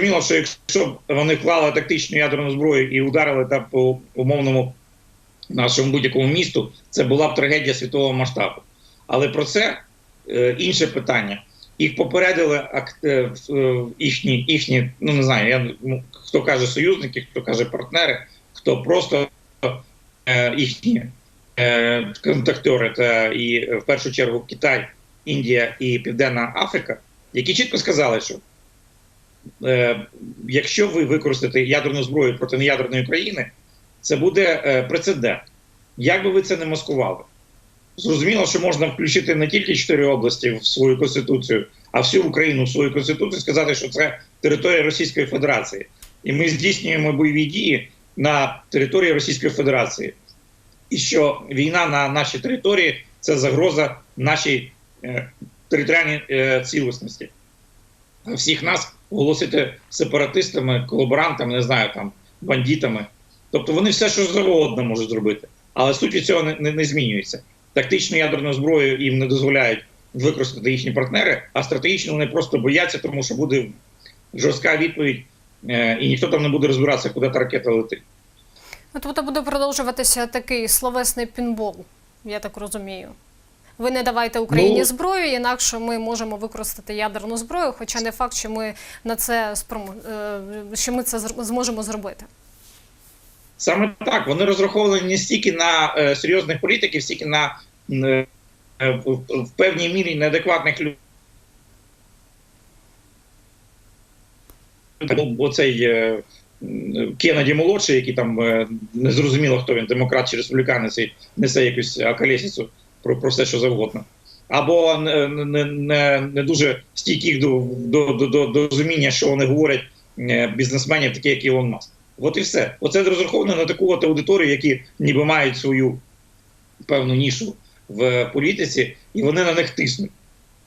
Зрозуміло, що якщо б вони вклали тактичну ядерну зброю і ударили там по умовному нашому будь-якому місту, це була б трагедія світового масштабу. Але про це е, інше питання. Їх попередили е, е, їхні, їхні, ну не знаю, я, ну, хто каже союзники, хто каже партнери, хто просто е, їхні е, контактори, та і е, в першу чергу Китай, Індія і Південна Африка, які чітко сказали, що якщо ви використаєте ядерну зброю проти неядерної країни, це буде е, прецедент. Як би ви це не маскували? Зрозуміло, що можна включити не тільки чотири області в свою конституцію, а всю Україну в свою конституцію, сказати, що це територія Російської Федерації, і ми здійснюємо бойові дії на території Російської Федерації, і що війна на нашій території це загроза нашій е, територіальній е, цілісності. Всіх нас оголосити сепаратистами, колаборантами, не знаю, там бандитами. Тобто вони все, що завгодно можуть зробити. Але суть цього не, не, не змінюється. Тактичну ядерну зброю їм не дозволяють використати їхні партнери, а стратегічно вони просто бояться, тому що буде жорстка відповідь, е, і ніхто там не буде розбиратися, куди та ракета летить. Ну, Тобто буде продовжуватися такий словесний пінбол, я так розумію. Ви не давайте Україні Ну- зброю, інакше ми можемо використати ядерну зброю, хоча не факт, що ми на це спрому... е, що ми це зможемо зробити. Саме так, вони розраховані не стільки на е, серйозних політиків, стільки на е, в, в певній мірі неадекватних людей. Ну, Оцей е, Кеннеді молодший, який там е, не зрозуміло, хто він, демократ чи республіканець, і несе якусь акалесіцу про, про все, що завгодно. Або не, не, не, дуже стійких до, до, до, до, до розуміння, що вони говорять е, бізнесменів, такі як Ілон Маск. От і все. Оце розраховано на таку от аудиторію, які ніби мають свою певну нішу в політиці, і вони на них тиснуть.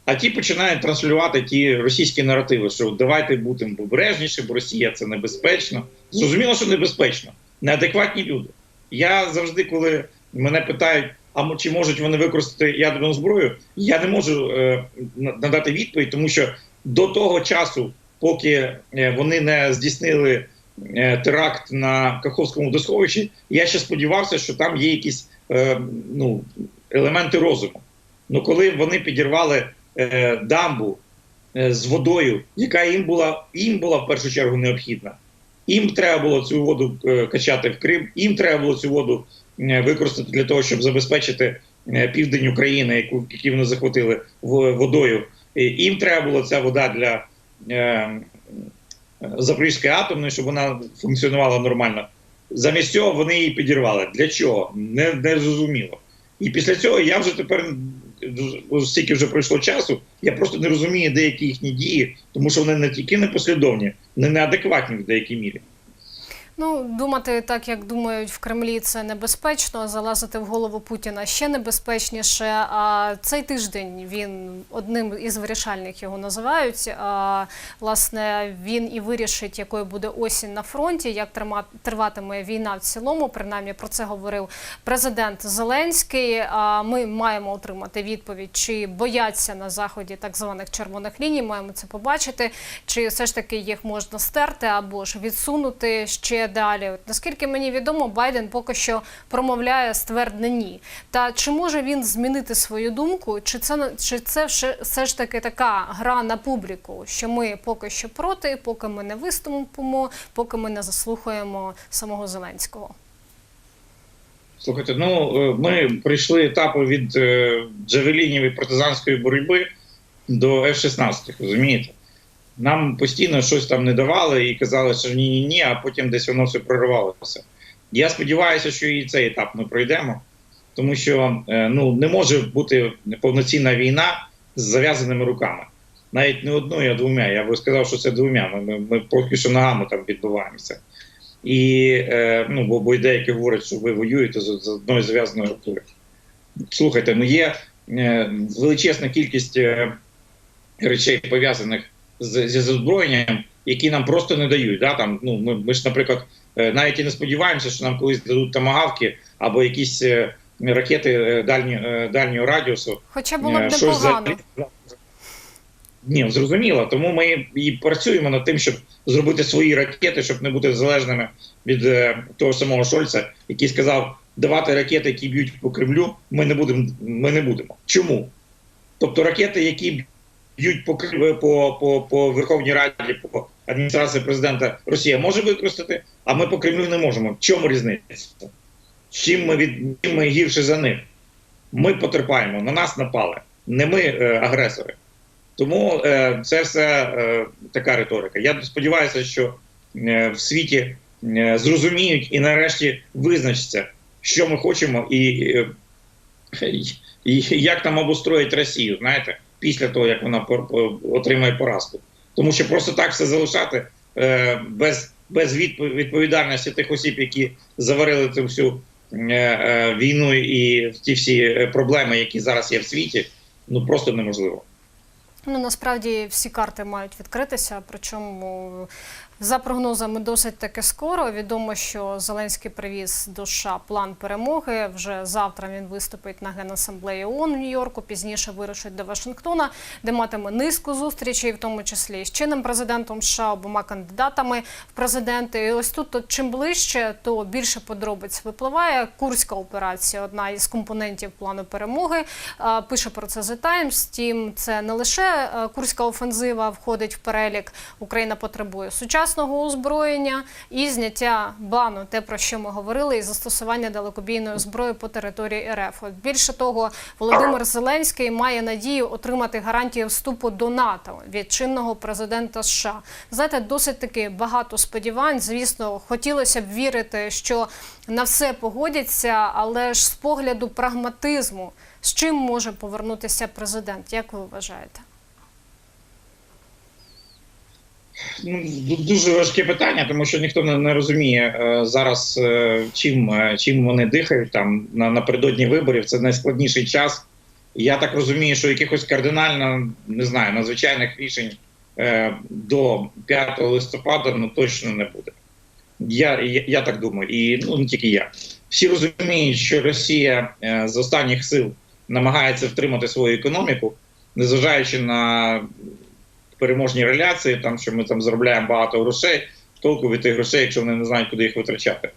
А ті починають транслювати ті російські наративи, що давайте будемо обережніше, бо Росія це небезпечно. Зрозуміло, що небезпечно. Неадекватні люди. Я завжди, коли мене питають, а чи можуть вони використати ядерну зброю, я не можу е, надати відповідь, тому що до того часу, поки е, вони не здійснили е, теракт на Каховському досховищі, я ще сподівався, що там є якісь е, ну, елементи розуму. Ну коли вони підірвали е, дамбу е, з водою, яка їм була їм була в першу чергу необхідна. Їм треба було цю воду е, качати в Крим, їм треба було цю воду використати для того, щоб забезпечити е, південь України, яку які вони захватили в- водою. Їм треба була ця вода для е, Запорізької атомної, щоб вона функціонувала нормально. Замість цього вони її підірвали. Для чого? Не, не зрозуміло. І після цього я вже тепер, стільки вже пройшло часу, я просто не розумію деякі їхні дії, тому що вони не тільки непослідовні, вони неадекватні в деякій мірі. Ну, думати так, як думають в Кремлі, це небезпечно. Залазити в голову Путіна ще небезпечніше. А цей тиждень він одним із вирішальних його називають. А, власне, він і вирішить, якою буде осінь на фронті, як триватиме війна в цілому. Принаймні про це говорив президент Зеленський. А ми маємо отримати відповідь, чи бояться на заході так званих червоних ліній. Маємо це побачити, чи все ж таки їх можна стерти або ж відсунути ще далі. От, наскільки мені відомо, Байден поки що промовляє ствердне ні. Та чи може він змінити свою думку? Чи це чи це все, ж таки така гра на публіку, що ми поки що проти, поки ми не виступимо, поки ми не заслухаємо самого Зеленського? Слухайте, ну е, ми пройшли етапи від е, джавелінів і партизанської боротьби до F-16, розумієте? Нам постійно щось там не давали і казали, що ні, ні, ні, а потім десь воно все проривалося. Я сподіваюся, що і цей етап ми пройдемо, тому що е, ну, не може бути повноцінна війна з зав'язаними руками. Навіть не одною, а двома. Я би сказав, що це двома. Ми, ми, ми поки що ногами там відбуваємося. І е, ну, бо, бо деякі говорять, що ви воюєте з, з одною зав'язаною рукою. Слухайте, ну є е, величезна кількість е, речей пов'язаних з, зі озброєнням, які нам просто не дають. Да? Там, ну, ми, ми ж, наприклад, е, навіть і не сподіваємося, що нам колись дадуть тамагавки або якісь е, ракети е, дальні, е, дальнього радіусу. Хоча було б щось за- Ні, зрозуміло. Тому ми і працюємо над тим, щоб зробити свої ракети, щоб не бути залежними від е, того самого Шольца, який сказав, давати ракети, які б'ють по Кремлю, ми не будемо. Ми не будемо. Чому? Тобто ракети, які б'ють по по, по, по Верховній Раді, по адміністрації президента Росія може використати, а ми по Кремлю не можемо. В чому різниця? Чим ми від чим ми гірше за них? Ми потерпаємо, на нас напали, не ми е, агресори. Тому е, це все е, така риторика. Я сподіваюся, що е, в світі е, зрозуміють і нарешті визначаться, що ми хочемо, і, е, і як нам обустроїть Росію, знаєте, після того, як вона отримає поразку. Тому що просто так все залишати е, без, без відповідальності тих осіб, які заварили цю всю е, е, війну і ті всі проблеми, які зараз є в світі, ну просто неможливо. Ну насправді всі карти мають відкритися. Причому за прогнозами досить таки скоро. Відомо, що Зеленський привіз до США план перемоги. Вже завтра він виступить на генасамблеї ООН в Нью-Йорку. Пізніше вирушить до Вашингтона, де матиме низку зустрічей, в тому числі з чинним президентом США, обома кандидатами в президенти. І ось тут, чим ближче, то більше подробиць випливає. Курська операція одна із компонентів плану перемоги. Пише про це The Times. Втім, це не лише е, курська офензива входить в перелік. Україна потребує сучасного озброєння і зняття бану, те про що ми говорили, і застосування далекобійної зброї по території РФ. От більше того, Володимир Зеленський має надію отримати гарантії вступу до НАТО від чинного президента США. Знаєте, досить таки багато сподівань. Звісно, хотілося б вірити, що на все погодяться, але ж з погляду прагматизму, з чим може повернутися президент? Як ви вважаєте? Ну, ду- дуже важке питання, тому що ніхто не, розуміє е, зараз, е, чим, е, чим вони дихають там на, напередодні виборів. Це найскладніший час. Я так розумію, що якихось кардинально не знаю надзвичайних рішень до 5 листопада ну точно не буде. Я, я, я так думаю, і ну не тільки я. Всі розуміють, що Росія з останніх сил намагається втримати свою економіку, незважаючи на переможні реляції, там що ми там заробляємо багато грошей, толку від тих грошей, якщо вони не знають, куди їх витрачати.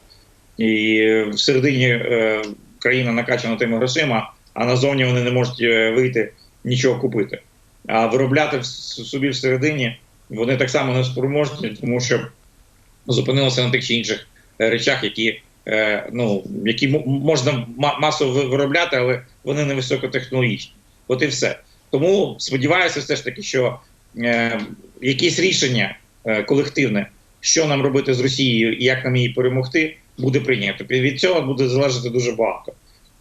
І е, в середині е, країна накачана тими грошима, а назовні вони не можуть е, вийти нічого купити. А виробляти в собі всередині вони так само не спроможні, тому що зупинилися на тих чи інших е, речах, які, е, ну, які можна масово виробляти, але вони не високотехнологічні. От і все. Тому сподіваюся, все ж таки, що е, якесь рішення е, колективне, що нам робити з Росією і як нам її перемогти, буде прийнято. Від цього буде залежати дуже багато.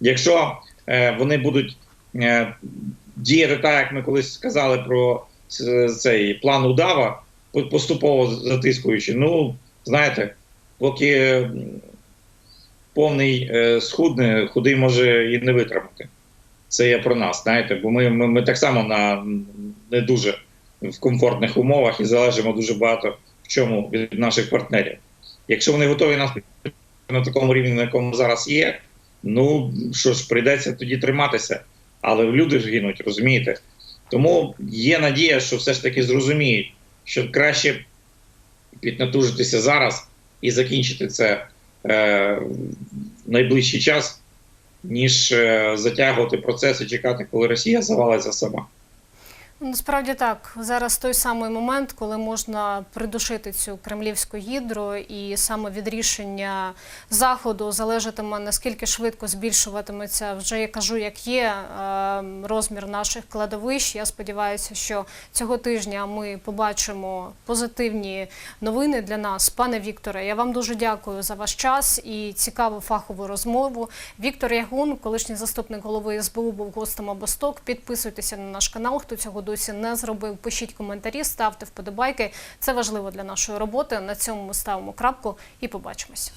Якщо е, вони будуть діяти так, як ми колись сказали про цей план удава, поступово затискуючи, ну знаєте, поки повний схудне, худий може і не витримати. Це є про нас, знаєте, бо ми, ми, ми так само на не дуже в комфортних умовах і залежимо дуже багато в чому від наших партнерів. Якщо вони готові нас на такому рівні, на якому зараз є, ну що ж, прийдеться тоді триматися. Але люди ж гинуть, розумієте? Тому є надія, що все ж таки зрозуміють, що краще піднатужитися зараз і закінчити це е, в найближчий час, ніж е, затягувати процес і чекати, коли Росія завалиться сама. Насправді так, зараз той самий момент, коли можна придушити цю кремлівську гідру, і саме від рішення заходу залежатиме наскільки швидко збільшуватиметься вже я кажу, як є е, розмір наших кладовищ. Я сподіваюся, що цього тижня ми побачимо позитивні новини для нас. Пане Вікторе, я вам дуже дякую за ваш час і цікаву фахову розмову. Віктор Ягун, колишній заступник голови СБУ, був гостем Обосток. Підписуйтеся на наш канал, хто цього досі не зробив. Пишіть коментарі, ставте вподобайки. Це важливо для нашої роботи. На цьому ми ставимо крапку і побачимось.